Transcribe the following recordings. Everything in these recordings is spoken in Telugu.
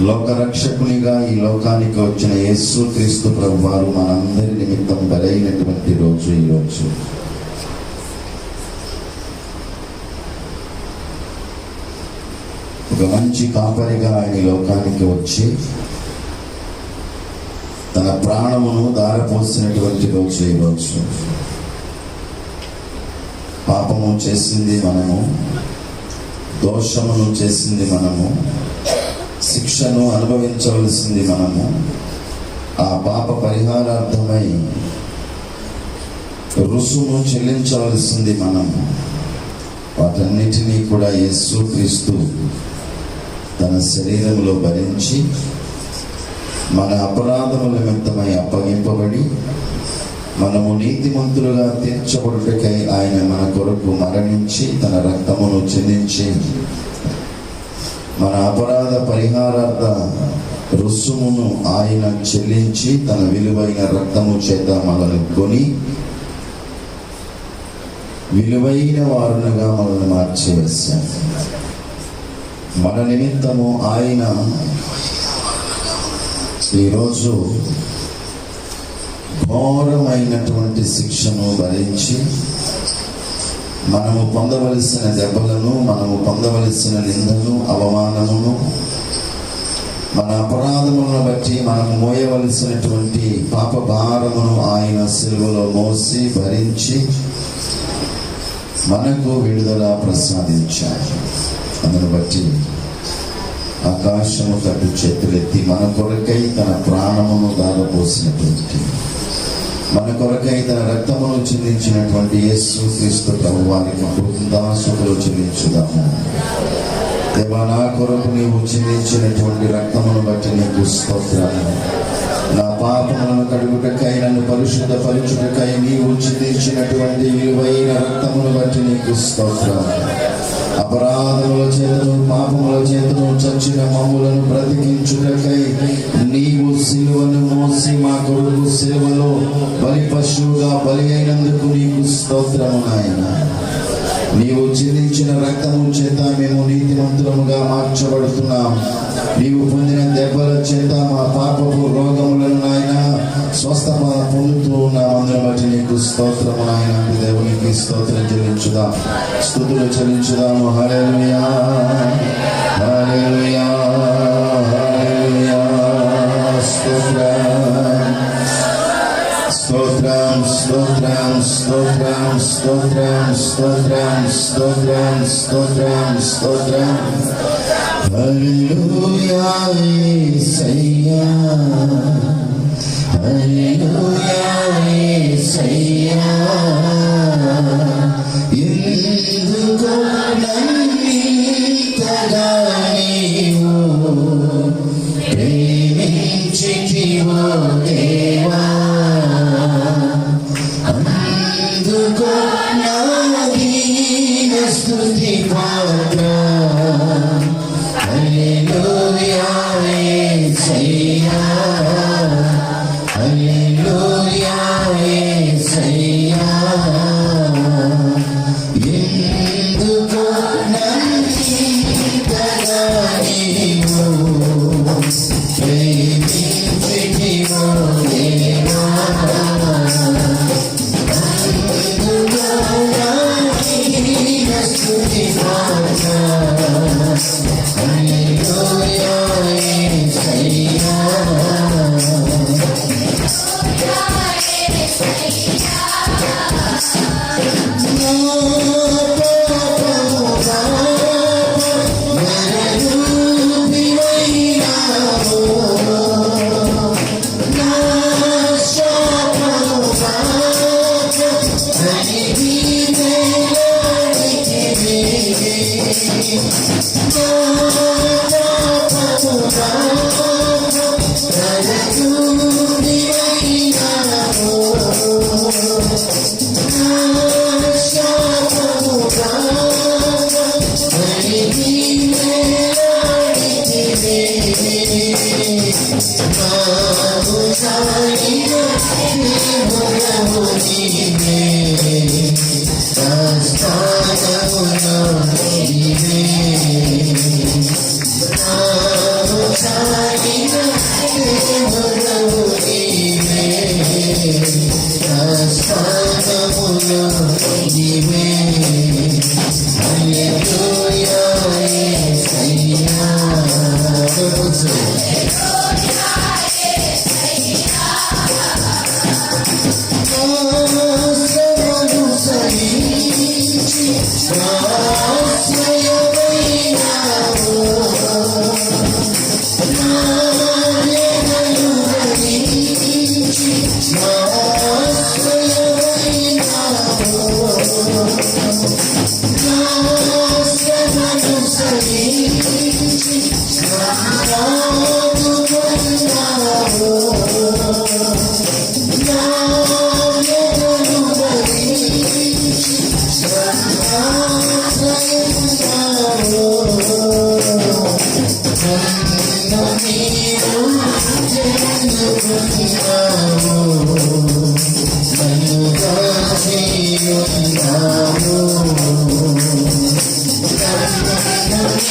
లోకరక్షకునిగా ఈ లోకానికి వచ్చిన యేసు క్రీస్తు ప్రభు వారు మనందరి నిమిత్తం బలైనటువంటి రోజు ఈ రోజు. ఒక మంచి కాపరిగా ఆయన ఈ లోకానికి వచ్చి తన ప్రాణమును దారపోసినటువంటి రోజు ఈ రోజు. పాపము చేసింది మనము దోషమును చేసింది మనము శిక్షను అనుభవించవలసింది మనము. ఆ పాప పరిహారార్థమై రుసుము చెల్లించవలసింది మనము. వాటన్నిటినీ కూడా యేసు క్రీస్తు తన శరీరంలో భరించి మన అపరాధముల నిమిత్తమై అప్పగింపబడి మనము నీతిమంతులుగా తీర్చబడుటకై ఆయన మన కొరకు మరణించి తన రక్తమును చెందించి మన అపరాధ పరిహారార్థ రుసుమును ఆయన చెల్లించి తన విలువైన రక్తము చేత మనల్ని కొని విలువైన వారునిగా మనల్ని మార్చివేశారు మన నిమిత్తము ఆయన ఈరోజు ఘోరమైనటువంటి శిక్షను భరించి మనము పొందవలసిన దెబ్బలను మనము పొందవలసిన నిందను అవమానమును మన అపరాధములను బట్టి మనము మోయవలసినటువంటి పాప భారమును ఆయన సిలువలో మోసి భరించి మనకు విడుదల ప్రసాదించారు అందును బట్టి ఆకాశము తట్టు చేతులెత్తి మన కొరకై తన ప్రాణమును దారపోసినటువంటి మన కొరకై తన రక్తమును చెందించినటువంటి యేసు క్రీస్తు ప్రభు వారికి చెల్లించుదాము దేవా నా కొరకు నీవు చెల్లించినటువంటి రక్తమును బట్టి నీకు స్తోత్రాలు నా పాపములను కడుగుటకై నన్ను పరిశుద్ధ పరుచుటకై నీవు చెల్లించినటువంటి విలువైన రక్తమును బట్టి నీకు స్తోత్రాలు అపరాధముల చేతను పాపముల చేతను చచ్చిన మమ్ములను బ్రతికించుటకై నీవు సిలువను మోసి మా కొరకు సేవలో బలి పశువుగా బలి అయినందుకు నీకు స్తోత్రము నాయన. నీవు చెల్లించిన రక్తము చేత మేము నీతిమంతులముగా మార్చబడుతున్నాం. నీవు పొందిన దెబ్బల చేత మా పాపపు రోగములను నాయన స్వస్థ పొందుతూ ఉన్నాం. అందరం బట్టి నీకు స్తోత్రము నాయన. స్తోత్రం చెల్లించుదాం. స్థుతులు చెల్లించుదాము. హల్లెలూయా. హల్లెలూయా. హల్లెలూయా. స్తోత్రం. స్తోత్రం. స్తోత్రం. స్తోత్రం. స్తోత్రం. స్తోత్రం. స్తోత్రం. స్తోత్రం. స్తోత్రం హల్లెలూయా యేసయ్యా Hallelujah. Hallelujah. Oh.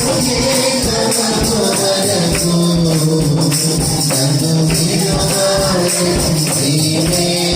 Thank you.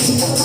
విడిది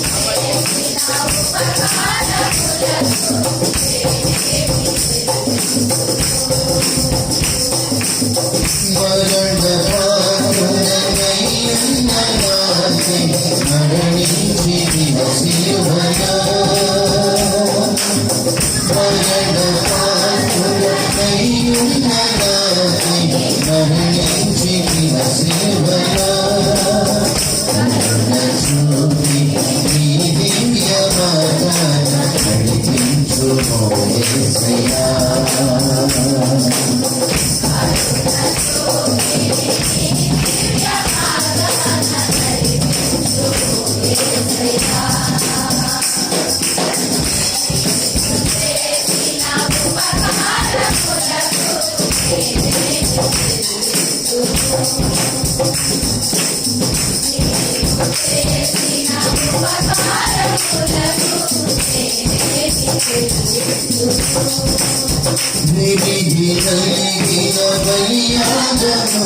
కలిగిన బలియాగములను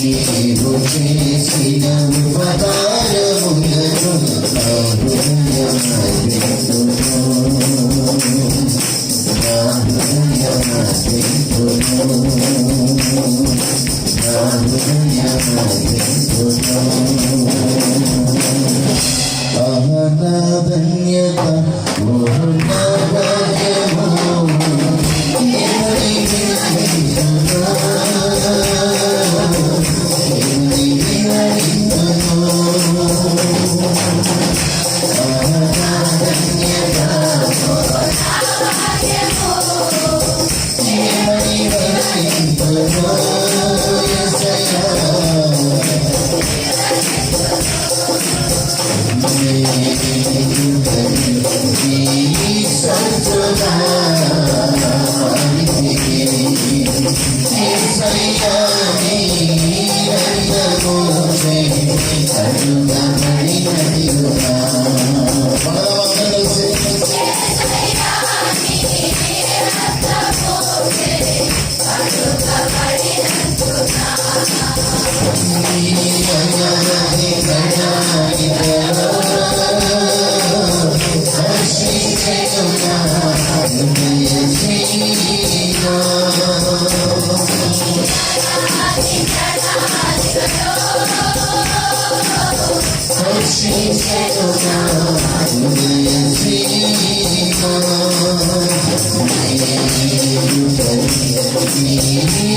నీవు చేసిన నీవు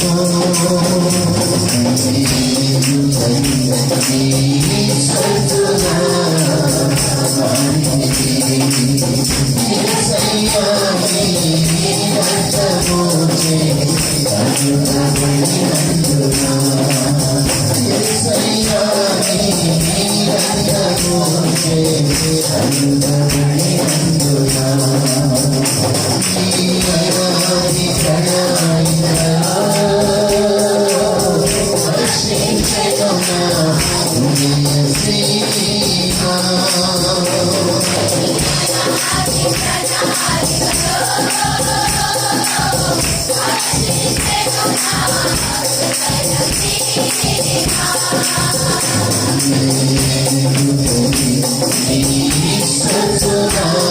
Oh, Jesus alone.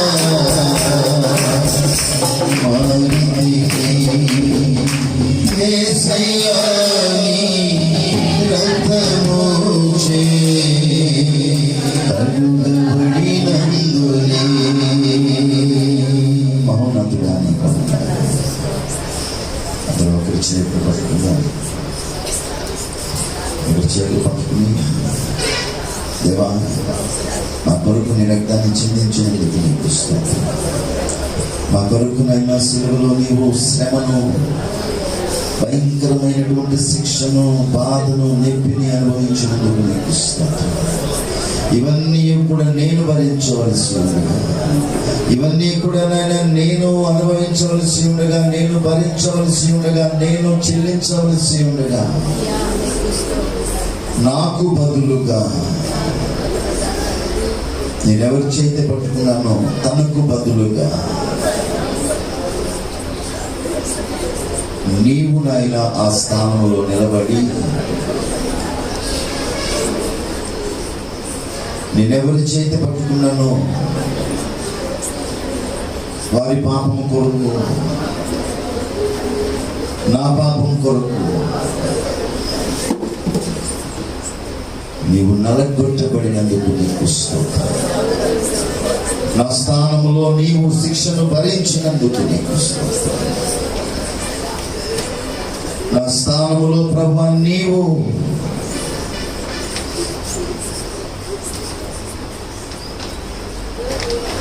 ఇవన్నీ కూడా నాయన నేను అనుభవించవలసి ఉండగా నేను భరించవలసి ఉండగా నేను చెల్లించవలసి ఉండగా. నాకు బదులుగా నేనెవరి చేతి పట్టుకున్నానో తనకు బదులుగా నీవు నాయన ఆ స్థానంలో నిలబడి నేనెవరి చేతి పట్టుకున్నానో వారి పాపం కొరకు నా పాపం కొరకు. నీవు నలగొట్టబడినందుకు నీకు స్తోత్రం. నా స్థానంలో నీవు శిక్షను భరించినందుకు నీకు స్తోత్రం. నా స్థానంలో ప్రభా నీవు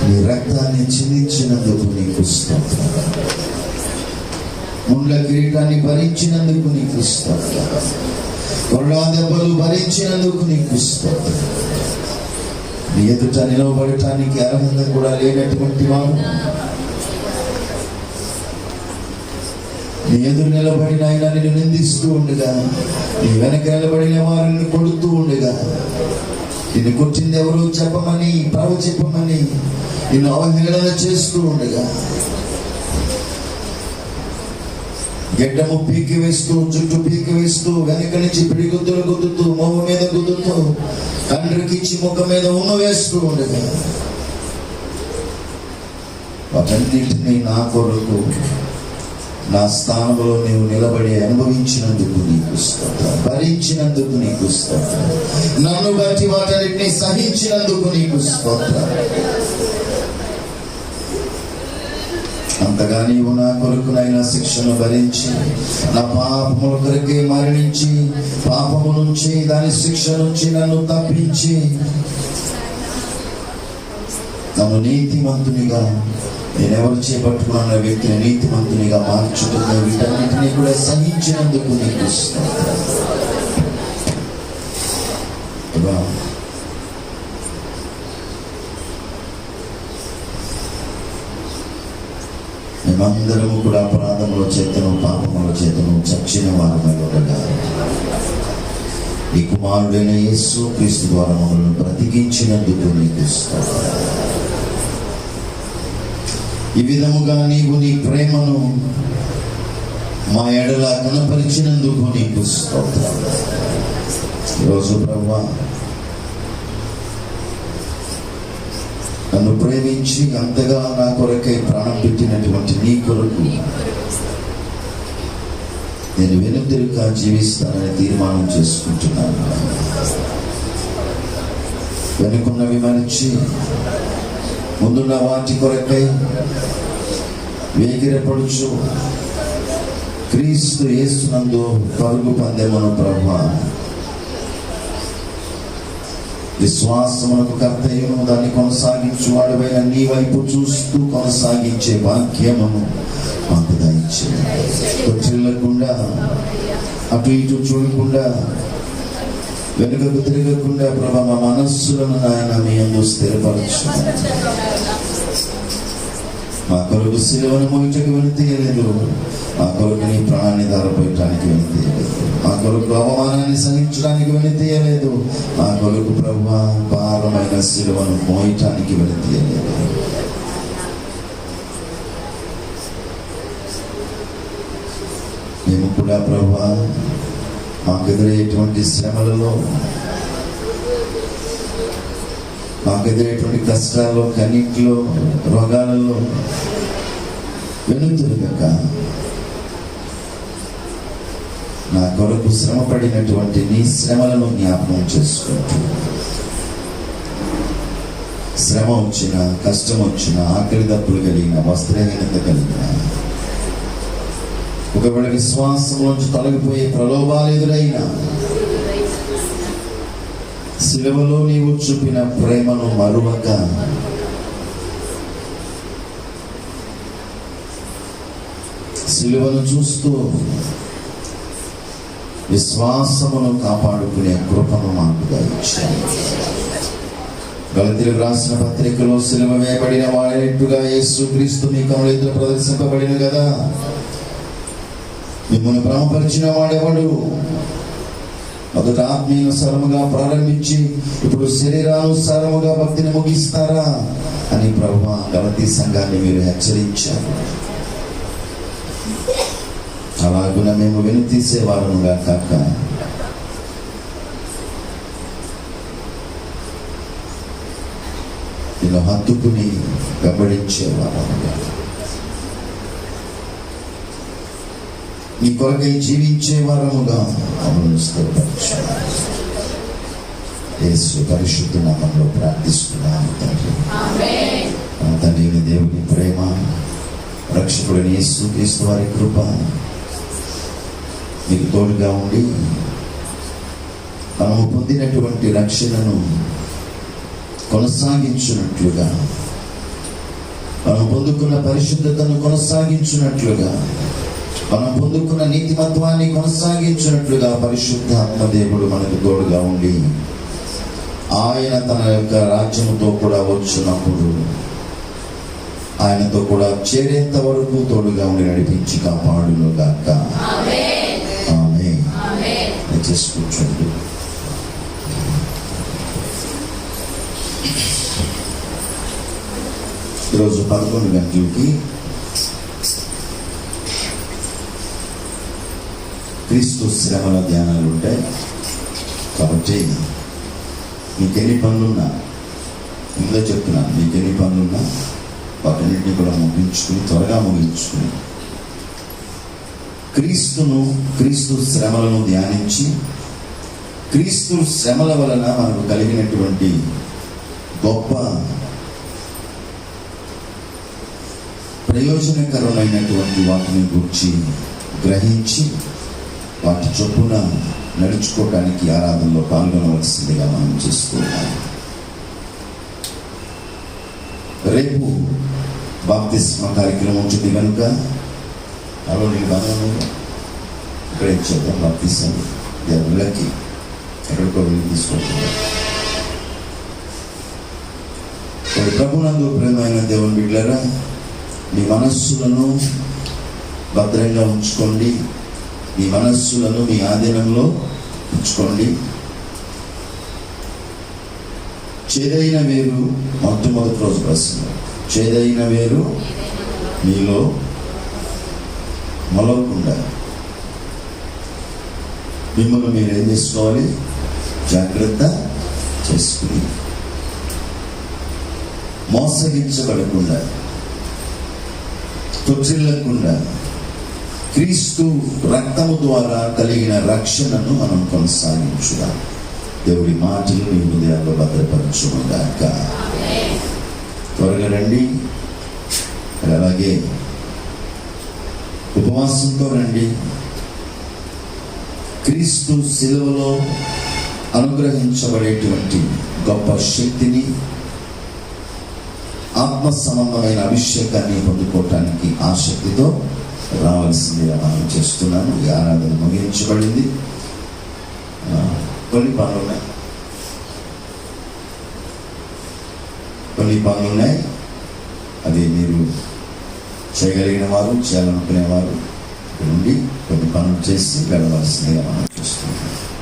నీ రక్తాన్ని చిందించినందుకు నీకు స్తోత్రం. ముండ్ల కిరీటాన్ని భరించినందుకు నీకు స్తోత్రం. కొరడా దెబ్బలు భరించినందుకు నీకు స్తోత్రం. నీ ఎదుట నిలవబడటానికి అర్హత కూడా లేనటువంటి వారు నీ ఎదురు నిలబడిన ఆయన నిన్ను నిందిస్తూ ఉండగా నీ వెనక నిలబడిన వారిని కొడుతూ ఉండగా నిన్ను కొట్టింది ఎవరు చెప్పమని ప్రభు చెప్పమని నిన్ను అవహేళన చేస్తూ ఉండగా గడ్డము పీకి వేస్తూ జుట్టు పీకి వేస్తూ వెనక నుంచి పిడిగుద్దులు గుద్దుతూ మొహం మీద గుద్దుతూ తండ్రికి ఇచ్చి ముఖం మీద ఉన్న వేస్తూ ఉండగా వాటన్నిటినీ నా కొరకు నా స్థానంలో నీవు నిలబడి అనుభవించినందుకు నీకు భరించినందుకు నీకు స్తోత్రం నన్ను బట్టి వాటన్నిటిని సహించినందుకు నీకు స్తోత్రం. అంతగా నీవు నా కొరకునైనా శిక్షను భరించి నా పాపముల కొరకే మరణించి పాపము నుంచి దాని శిక్ష నుంచి నన్ను తప్పించి నన్ను నీతిమంతునిగా నేనెవరు చేపట్టుకున్న వ్యక్తిని నీతిమంతునిగా మార్చుతున్న వీటన్నిటినీ కూడా సహించినందుకు నీకు స్తోత్రం. ప్రభా, మేమందరము కూడా అపరాధముల చేతను పాపముల చేతను చచ్చిన వారమై ఉండగా ఈ కుమారుడైన యేసు క్రీస్తు ద్వారా మమ్మల్ని బ్రతికించినందుకు నీకు ఈ విధముగా నీవు నీ ప్రేమను మా ఎడల కనపరిచినందుకు నీకు స్తోత్రం. ఈరోజు ప్రభా నన్ను ప్రేమించి అంతగా నా కొరకై ప్రాణం పెట్టినటువంటి నీ కొరకు నేను వెనుతిరుగా జీవిస్తానని తీర్మానం చేసుకుంటున్నాను. వెనుకున్నవి మరిచి ముందున్న వాటి కొరకై వేగిరపడుచు క్రీస్తు యేసునందు పరుగు పందెమను ప్రభా విశ్వాసములకు కర్తయ్యను దాన్ని కొనసాగించు వాడువైన నీ వైపు చూస్తూ కొనసాగించే వాక్యమును మాకు దయచే తొట్టిల్లకుండా అటు ఇటు చూడకుండా వెనుకకు తిరగకుండా ప్రభా మా మనస్సులను నాయన మీ అందరూ స్థిరపరచు. మా కొరకు శిలువను మోయటకు వెనుతీయలేదు మా కొరకు నీ ప్రాణాన్ని ధారపోయటానికి వెనుతీయలేదు మా కొరకు అవమానాన్ని సహించడానికి వెనుతీయలేదు మా కొరకు ప్రభు భారమైన శిలువను మోయటానికి వెనుతీయలేదు మేము కూడా ప్రభు మాకు ఎదురయ్యేటువంటి శ్రమలలో మాకు ఎదురైనటువంటి కష్టాల్లో కన్నీటిలో రోగాలలో వెనుతిరగక నా కొరకు శ్రమ పడినటువంటి నీ శ్రమలను జ్ఞాపకం చేసుకుంటూ శ్రమ వచ్చిన కష్టం వచ్చిన ఆకలి దప్పులు కలిగిన వస్త్రహీనత కలిగిన ఒకవేళ విశ్వాసం నుంచి తొలగిపోయే ప్రలోభాలు ఎదురైనా శిలువలో నీవు చూపిన ప్రేమను మరువక. శిలువను చూస్తూ విశ్వాసమును కాపాడుకునే కృపను మాకు దయచేయండి గలతీలు రాసిన పత్రికలో శిలువ వేయబడిన వాడేట్టుగా యేసు క్రీస్తు మీ కమలెత్తులు ప్రదర్శింపబడిన కదా మిమ్మల్ని భ్రమపరిచిన వాడెవడు? మొదట ఆత్మీయానుసారముగా ప్రారంభించి ఇప్పుడు శరీరానుసారముగా భక్తిని ముగిస్తారా అని ప్రభు గలతీ సంఘాన్ని మీరు హెచ్చరించారు. అలాగున మేము వెను తీసేవారముగా కాక. నేను హత్తుకుని వెంబడించేవారముగా నీ కొరకై జీవించే వారముగా మమ్మల్ని యేసు పరిశుద్ధ నామంలో ప్రార్థిస్తున్నాను తండ్రి. తండ్రి దేవుని ప్రేమ రక్షకుడిని యేసు క్రీస్తు వారి కృప మీకు తోడుగా ఉండి మనము పొందినటువంటి రక్షణను కొనసాగించినట్లుగా మనం పొందుకున్న పరిశుద్ధతను కొనసాగించినట్లుగా మనం పొందుకున్న నీతిమత్వాన్ని కొనసాగించినట్లుగా పరిశుద్ధ ఆత్మదేవుడు మనకు తోడుగా ఉండి ఆయన తన యొక్క రాజ్యముతో కూడా వచ్చినప్పుడు ఆయనతో కూడా చేరేంత వరకు తోడుగా ఉండి నడిపించి కాపాడును గాక ఆమె దయచేసి కూర్చోండి. ఈరోజు పదకొండు గంటలకి క్రీస్తు శ్రమల ధ్యానాలు ఉంటాయి కాబట్టి మీకు ఎన్ని పనులున్నా ముందే చెప్తున్నాను మీకు ఎన్ని పనులున్నా వాటన్నిటిని కూడా ముగించుకుని త్వరగా ముగించుకుని క్రీస్తును క్రీస్తు శ్రమలను ధ్యానించి క్రీస్తు శ్రమల వలన మనకు కలిగినటువంటి గొప్ప ప్రయోజనకరమైనటువంటి వాటిని గురించి గ్రహించి వాటి చొప్పున నడుచుకోవడానికి ఆరాధనలో పాల్గొనవలసిందిగా మనం చూసుకుంటాం రేపు బాప్తిస్మ కార్యక్రమం ఉంటుంది కనుక అలో నేను బాగా ఇక్కడ ఇచ్చేద్దాం బాప్తిస్తాను దేవుళ్ళకి ఎక్కడికో వెళ్ళి తీసుకుంటున్నాం ప్రభునందు ప్రేమైన దేవుని బిడ్డరా మీ మనస్సులను భద్రంగా ఉంచుకోండి. మీ మనస్సులను మీ ఆధీనంలో ఉంచుకోండి. చేదైన వేరు మొట్టమొదటి రోజు ప్రశ్న. చేదైన వేరు మీలో మొలవకుండా. మిమ్మల్ని మీరు ఏం చేసుకోవాలి? జాగ్రత్త చేసుకుని. మోసగించబడకుండా. తొచ్చిల్లకుండా క్రీస్తు రక్తము ద్వారా కలిగిన రక్షణను మనం కొనసాగించుగా దేవుడి మాటలు మీ హృదయాల్లో భద్రపరచుగాక త్వరగా రండి. అలాగే ఉపవాసంతో రండి. క్రీస్తు శిలువలో అనుగ్రహించబడేటువంటి గొప్ప శక్తిని ఆత్మ సంబంధమైన అభిషేకాన్ని పొందుకోవటానికి ఆసక్తితో రావాల్సిందిగా మనం చేస్తున్నాను ఈ ఆరాధన ముగించబడింది. కొన్ని పనులు ఉన్నాయి. కొన్ని పనులు ఉన్నాయి. అది మీరు చేయగలిగిన వారు చేయాలనుకునేవారు ఇక్కడ నుండి కొన్ని పనులు చేసి వెళ్ళవలసిందిగా మనం చూస్తున్నాం